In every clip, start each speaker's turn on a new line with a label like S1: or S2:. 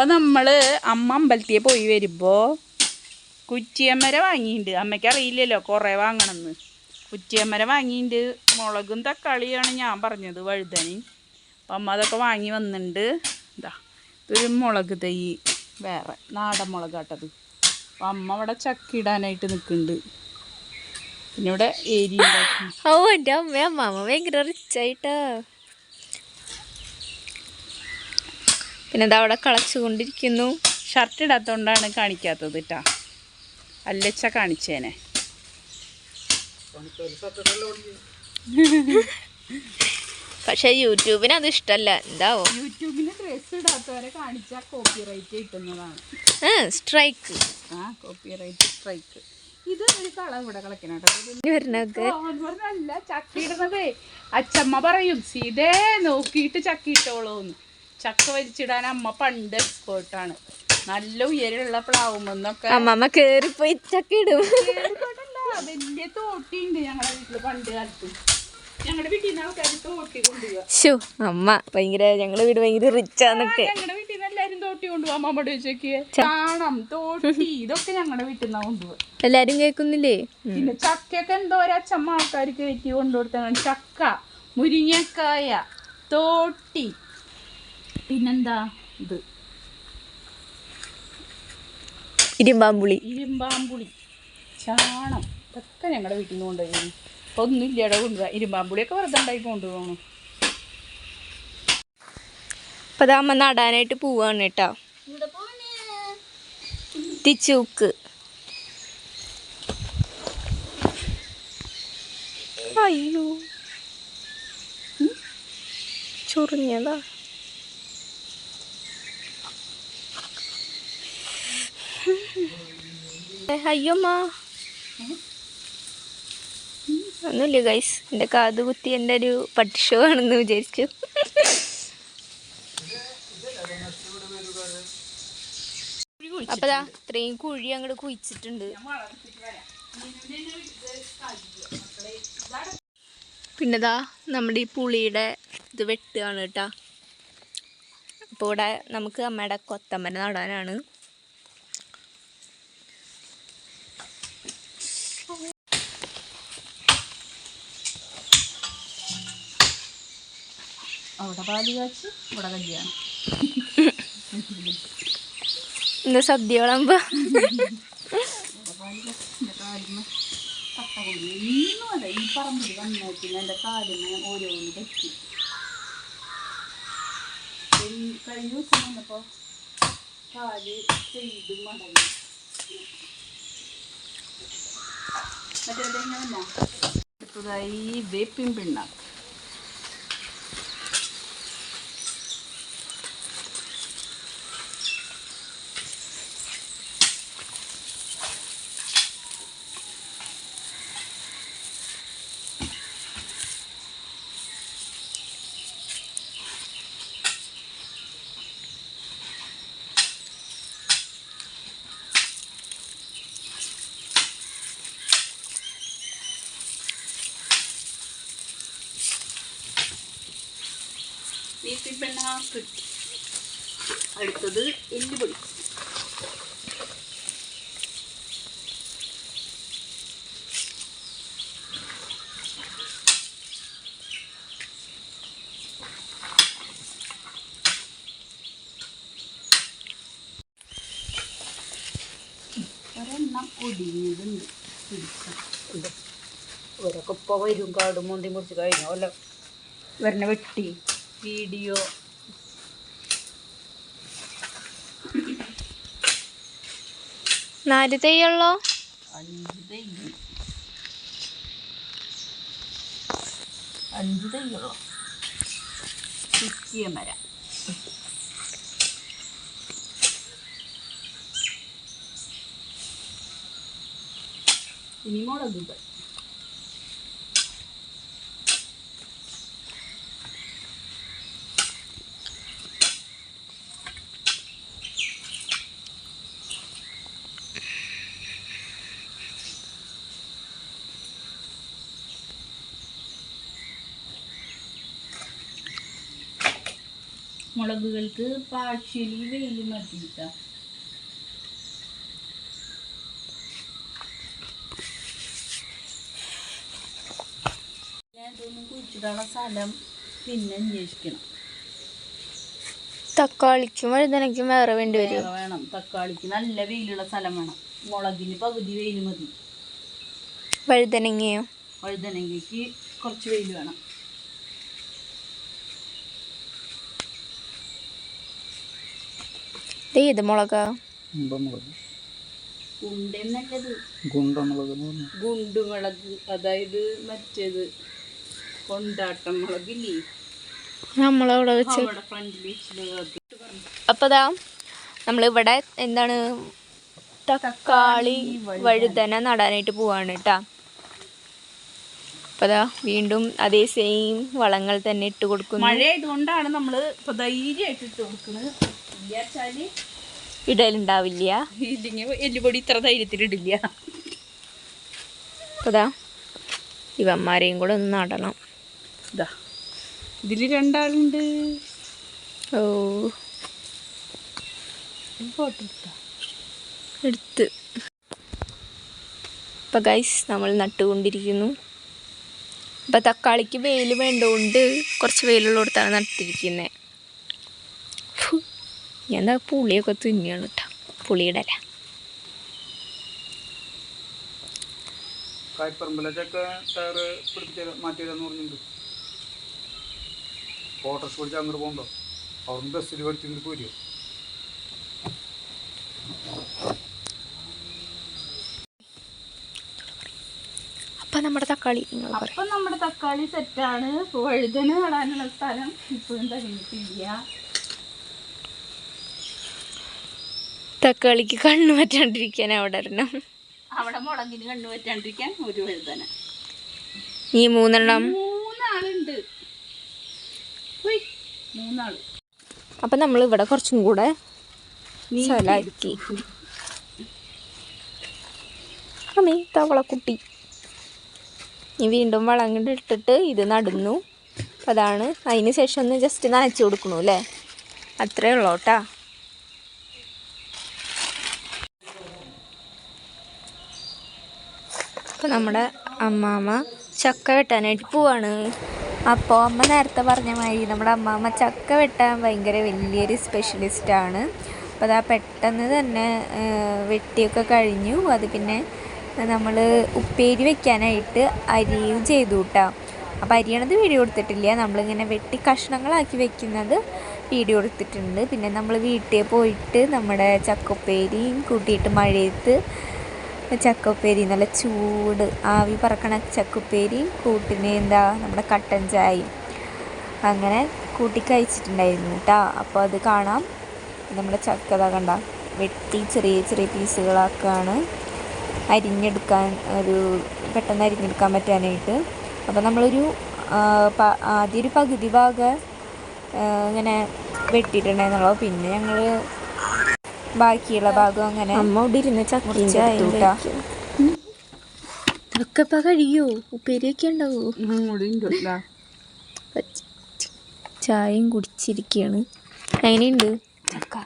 S1: അപ്പം നമ്മൾ അമ്മ അമ്പലത്തിൽ പോയി വരുമ്പോൾ കുറ്റിയമ്മര വാങ്ങിയിട്ടുണ്ട് അമ്മയ്ക്ക് അറിയില്ലല്ലോ കുറേ വാങ്ങണമെന്ന് കുറ്റിയമ്മര വാങ്ങിയിട്ടുണ്ട് മുളകും തക്കാളിയാണ് ഞാൻ പറഞ്ഞത് വഴുതനി അപ്പം അമ്മ അതൊക്കെ വാങ്ങി വന്നിട്ടുണ്ട് ഇതാ ഇതൊരു മുളക് തൈ വേറെ നാടൻ മുളക് കേട്ടത് അപ്പം അമ്മ അവിടെ ചക്കിടാനായിട്ട് നിൽക്കുന്നുണ്ട് പിന്നെ ഇവിടെ ഏരിയ
S2: ഓ എന്റെ അമ്മ അമ്മ ഭയങ്കര റിച്ചായിട്ടാ പിന്നെ ഇത് അവിടെ കളച്ചുകൊണ്ടിരിക്കുന്നു.
S1: ഷർട്ട് ഇടാത്തതുകൊണ്ടാണ് കാണിക്കാത്തത് കേട്ടാ അല്ലച്ച കാണിച്ചേനെ.
S2: പക്ഷെ യൂട്യൂബിന് അത് ഇഷ്ടല്ല. എന്താവോ?
S1: യൂട്യൂബിന് ഡ്രസ് ഇടാത്തവരെ കാണിച്ചാൽ കോപ്പിറൈറ്റ് കിട്ടുന്നതാണ്.
S2: സ്ട്രൈക്ക്
S1: ആ കോപ്പിറൈറ്റ് സ്ട്രൈക്ക് ഇത് ഒരു കളം ഇവിടെ ചക്ക ഇടുന്നതേ അച്ചമ്മ പറയും സീതേ നോക്കിയിട്ട് ചക്ക ഇട്ടോളൂന്ന് ചക്ക വലിച്ചിടാൻ അമ്മ പണ്ട് എക്സ്പേർട്ടാണ് നല്ല ഉയരമുള്ള പ്ലാവുമെന്നൊക്കെ
S2: അമ്മമ്മ കേറിപ്പോയി ചക്ക ഇടും.
S1: വലിയ തോട്ടിയുണ്ട് ഞങ്ങളുടെ വീട്ടിൽ പണ്ട് കാലത്ത്. ഞങ്ങളുടെ വീട്ടിൽ നിന്ന് ആൾക്കാർ തോട്ടി കൊണ്ടുപോവുക
S2: ഷോ അമ്മ ഭയങ്കര ഞങ്ങളെ വീട് ഭയങ്കര റിച്ചാന്നൊക്കെ
S1: ഞങ്ങളുടെ വീട്ടിൽ നിന്ന് എല്ലാരും തോട്ടി കൊണ്ടുപോകാം അമ്മമ്മയുടെ ചോദിച്ചൊക്കെ ചാണം തോട്ടി ഇതൊക്കെ ഞങ്ങളുടെ വീട്ടിൽ നിന്നാ കൊണ്ടുപോകുക
S2: എല്ലാരും കേൾക്കുന്നില്ലേ?
S1: പിന്നെ ചക്കയൊക്കെ എന്തോ അച്ചമ്മ ആൾക്കാർ കയറ്റി കൊണ്ടുകൊടുത്താണ് ചക്ക മുരിങ്ങക്കായ തോട്ടി. പിന്നെന്താ? ഇത്.
S2: ഇരുമ്പാമ്പുളി.
S1: ഇരുമ്പാമ്പുളി. ചാണം. ഇതൊക്കെ ഞങ്ങളുടെ വീട്ടിൽ നിന്ന് കൊണ്ടുപോയി. ഇപ്പൊ ഇട കൊണ്ടുപോകാം ഇരുമ്പാമ്പുളിയൊക്കെ വെറുതെ ഉണ്ടായി കൊണ്ടുപോകണം.
S2: അപ്പൊ അത് അമ്മ നടാനായിട്ട് പോവാണ് കേട്ടോ. തിച്ചൂക്ക്. അയ്യോ. ചൊറിഞ്ഞതാ. അയ്യോമ്മ ഒന്നുമില്ല ഗൈസ് എന്റെ കാത് കുത്തി എന്റെ ഒരു പട്ടിഷോ ആണെന്ന് വിചാരിച്ചു. അപ്പതാ ഇത്രയും കുഴി അങ്ങോട്ട് കുഴിച്ചിട്ടുണ്ട്. പിന്നെതാ നമ്മുടെ ഈ പുളിയുടെ ഇത് വെട്ടുകയാണ് കേട്ടാ. അപ്പോൾ ഇവിടെ നമുക്ക് അമ്മയുടെ കൊത്തമ്പര നടാനാണ്.
S1: അവിടെ പാൽ കാച്ച് ഇവിടെ കല്യാണം.
S2: എന്താ സദ്യ വിളമ്പോ
S1: ഒന്നുമല്ല ഈ പറമ്പിൽ വന്നേക്കുന്ന എന്റെ കാലിന് ഓരോന്ന് പറ്റി ഈ കഴിഞ്ഞ ദിവസം വന്നപ്പോൾ കാൽ ചെയ്ത് മടങ്ങി. മറ്റേതെങ്ങനെ അടുത്തതായി വേപ്പിൻ പിണ്ണാക്ക്. വേപ്പിൻ കിട്ടി അടുത്തത് എല്ലുപൊടി. ഒരെണ്ണം ഒടിഞ്ഞതുണ്ട്. പിടിക്കാം ഇത് ഇവരൊക്കെ ഇപ്പോൾ വരും കാടും മുന്തി മുറിച്ച് കഴിഞ്ഞോല്ലോ വരണ വെട്ടി. വീഡിയോ.
S2: നാല് തൈയുള്ളോ
S1: അഞ്ച് തൈ അഞ്ച് തൈയുള്ളൂ ചുറ്റിയ മരം. ഇനി മുളകുകൾ. മുളകുകൾക്ക് പാഴ്ചലി വെയിൽ മതി കിട്ടാം ഇതൊന്നും കുഴിച്ചിടാനുള്ള സ്ഥലം പിന്നെ അന്വേഷിക്കണം.
S2: തക്കാളിക്കും വഴുതനക്കും വേറെ വേണ്ടി വരും.
S1: വേണം. തക്കാളിക്ക് നല്ല വെയിലുള്ള സ്ഥലം വേണം. മുളകിന് പകുതി വെയിൽ മതി.
S2: വഴുതനങ്ങയോ.
S1: വഴുതനങ്ങയ്ക്ക് കുറച്ച് വെയിൽ വേണം.
S2: ഇത് ഏത് മുളകാ
S3: ഗുണ്ടമുളക്
S1: ഉണ്ടെന്നല്ലത്
S3: ഗുണ്ടമുളക്
S1: ഗുണ്ടുമുളക് അതായത് മറ്റേത് കൊണ്ടാട്ടം മുളകില്ലേ?
S2: നമ്മളവിടെ വെച്ച് ദാ നമ്മളിവിടെ എന്താണ് തക്കാളി വഴുതന നടാനായിട്ട് പോവാണ് കേട്ടാ അപ്പതാ ദാ വീണ്ടും അതേ സെയിം വളങ്ങൾ തന്നെ ഇട്ട് കൊടുക്കുന്നു.
S1: മഴ ആയതുകൊണ്ടാണ് നമ്മൾ ധൈര്യമായിട്ട് ഇട്ട് കൊടുക്കുന്നത്. ഇല്ലാച്ചാൽ
S2: ഇടലുണ്ടാവില്ല.
S1: ഇല്ലെങ്കിൽ എല്ലുപൊടി ഇത്ര
S2: അപ്പോൾ ദാ ഇവന്മാരെയും കൂടെ ഒന്ന് നടണം.
S1: ഇതാ ഇതിൽ രണ്ടാളുണ്ട്.
S2: ഓ.
S1: ഫോട്ടോ എടുത്ത്.
S2: ഇപ്പൊ ഗൈസ് നമ്മൾ നട്ടുകൊണ്ടിരിക്കുന്നു. ഇപ്പൊ തക്കാളിക്ക് വെയിൽ വേണ്ടതുകൊണ്ട് കുറച്ച് വെയിലുള്ളിടത്താണ് നട്ടിരിക്കുന്നത് ഞാൻ പുളിയൊക്കെ തിന്നിയാണ് കേട്ടോ പുളിയുടെ അല്ല
S3: കായ്പറമ്പിലൊക്കെ ടയറ് പിടിപ്പിച്ച മാറ്റിയതെന്ന് പറഞ്ഞിട്ടുണ്ട്. ഓട്ടോസ് പിടിച്ച് അങ്ങോട്ട് പോകണ്ടോ? അവിടുന്ന് ബസ്സിൽ പഠിച്ചിട്ട് പോരുമോ
S2: അപ്പം നമ്മുടെ തക്കാളി
S1: അപ്പൊ നമ്മുടെ തക്കാളി സെറ്റാണ് വഴുതന നടാനുള്ള സ്ഥലം. ഇപ്പോഴും തികഞ്ഞിട്ടില്ല
S2: തക്കാളിക്ക് കണ്ണു പറ്റാണ്ടിരിക്കാൻ അവിടെ വരണം
S1: അവിടെ മുളകിന് കണ്ണു പറ്റാണ്ടിരിക്കാൻ ഒരു വഴുതന.
S2: ഈ മൂന്നെണ്ണം.
S1: മൂന്നാളുണ്ട്. മൂന്നാൾ.
S2: അപ്പം നമ്മൾ ഇവിടെ കുറച്ചും കൂടെ സ്ഥലമാക്കി അമ്മേ തവളക്കുട്ടി ഇനി വീണ്ടും വളം കൊണ്ട് ഇട്ടിട്ട് ഇത് നടന്നു. അതാണ്. അതിന് ശേഷം ഒന്ന് ജസ്റ്റ് നനച്ചു കൊടുക്കണു അല്ലേ? അത്രേ ഉള്ളൂ കേട്ടാ. അപ്പം നമ്മുടെ അമ്മാമ്മ ചക്ക വെട്ടാനായിട്ട് പോവാണ്. അപ്പോൾ അമ്മ നേരത്തെ പറഞ്ഞ മാതിരി നമ്മുടെ അമ്മാമ്മ ചക്ക വെട്ടാൻ ഭയങ്കര വലിയൊരു സ്പെഷ്യലിസ്റ്റാണ് അപ്പോൾ അതാ പെട്ടെന്ന് തന്നെ വെട്ടിയൊക്കെ കഴിഞ്ഞു. അത് പിന്നെ നമ്മൾ ഉപ്പേരി വെക്കാനായിട്ട് അരിയും ചെയ്തു കൂട്ടാം അപ്പോൾ അരിയണത് വീഡിയോ എടുത്തിട്ടില്ല നമ്മളിങ്ങനെ വെട്ടി കഷ്ണങ്ങളാക്കി വെക്കുന്നത് വീഡിയോ എടുത്തിട്ടുണ്ട് പിന്നെ നമ്മൾ വീട്ടിൽ പോയിട്ട് നമ്മുടെ ചക്കുപ്പേരിയും കൂട്ടിയിട്ട് മഴയത്ത് ചക്കുപ്പേരി നല്ല ചൂട്. ആവി പറക്കണ ചക്കുപ്പേരിയും കൂട്ടിന് എന്താ നമ്മുടെ കട്ടൻ ചായയും. അങ്ങനെ കൂട്ടി കഴിച്ചിട്ടുണ്ടായിരുന്നു കേട്ടോ അപ്പോൾ അത് കാണാം. നമ്മുടെ ചക്കത കണ്ട വെട്ടി ചെറിയ ചെറിയ പീസുകളാക്കാണ്. അരിഞ്ഞെടുക്കാൻ ഒരു പെട്ടെന്ന് അരിഞ്ഞെടുക്കാൻ പറ്റാനായിട്ട്. അപ്പോൾ നമ്മളൊരു ആദ്യ ഒരു പകുതി ഭാഗം ഇങ്ങനെ വെട്ടിയിട്ടുണ്ടായിരുന്നുള്ളൂ. പിന്നെ ഞങ്ങൾ ബാക്കിയുള്ള ഭാഗം അങ്ങനെ അമ്മ ഇവിടെ ഇരുന്ന് ചക്കയും ഇതൊക്കെ ഇപ്പം കഴിയോ? ഉപ്പേരിയൊക്കെ ഉണ്ടാവോ? ചായയും കുടിച്ചിരിക്കുകയാണ് എങ്ങനെയുണ്ട്? ചക്ക.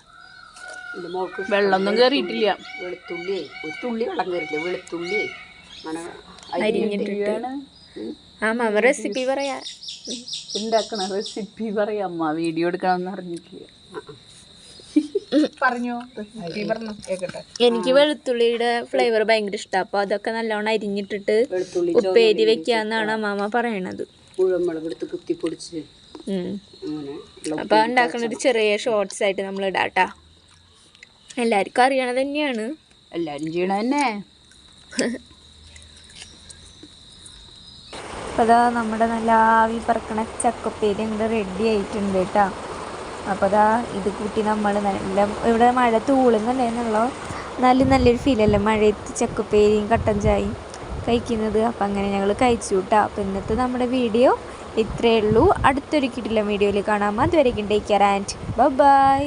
S1: വെള്ളമൊന്നും കയറിയിട്ടില്ല
S4: വെളുത്തുള്ളി ഒരു തുള്ളി വെള്ളം കയറില്ല വെളുത്തുള്ളി. അങ്ങനെ
S2: അരിഞ്ഞിട്ടിട്ട്. ആ മാമ റെസിപ്പി പറയാ.
S1: ഉണ്ടാക്കണ റെസിപ്പി പറയാം. അമ്മ വീഡിയോ എടുക്കണമെന്ന് അറിഞ്ഞിട്ടില്ല പറഞ്ഞോ. കേക്കട്ടെ.
S2: എനിക്ക് വെളുത്തുള്ളിയുടെ ഫ്ലേവർ ഭയങ്കര ഇഷ്ടമാണ് അപ്പൊ അതൊക്കെ നല്ലോണം അരിഞ്ഞിട്ടിട്ട് ഉപ്പേരി വെക്കാന്നാണ് അമ്മാമ പറയണത്.
S4: അപ്പൊ എടുത്ത് കുത്തിപ്പൊടിച്ച്
S2: ഉം.
S4: അങ്ങനെ
S2: ഉണ്ടാക്കുന്ന ഒരു ചെറിയ ഷോർട്സ് ആയിട്ട് നമ്മൾ ഇടാട്ടാ എല്ലാവർക്കും അറിയണത് തന്നെയാണ്.
S1: എല്ലാരും ചെയ്യണ തന്നെ.
S2: അപ്പോൾ അതാ നമ്മുടെ നല്ല ആവി പറക്കണ ചക്കപ്പേരി അങ്ങോട്ട് റെഡി ആയിട്ടുണ്ട് കേട്ടോ അപ്പോൾ അതാ ഇത് കൂട്ടി നമ്മൾ നല്ല ഇവിടെ മഴ തൂളുന്നുണ്ടായിരുന്നുള്ളൂ നല്ല നല്ലൊരു ഫീലല്ലേ മഴയത്ത് ചക്കപ്പേരിയും കട്ടൻ ചായയും കഴിക്കുന്നത്. അപ്പം അങ്ങനെ ഞങ്ങൾ കഴിച്ചു കൂട്ടാം അപ്പം ഇന്നത്തെ നമ്മുടെ വീഡിയോ ഇത്രയേ ഉള്ളൂ. അടുത്തൊരു കിട്ടില്ല വീഡിയോയിൽ കാണാം. അതുവരെ ടേക്ക് കെയർ ആൻഡ് ബൈ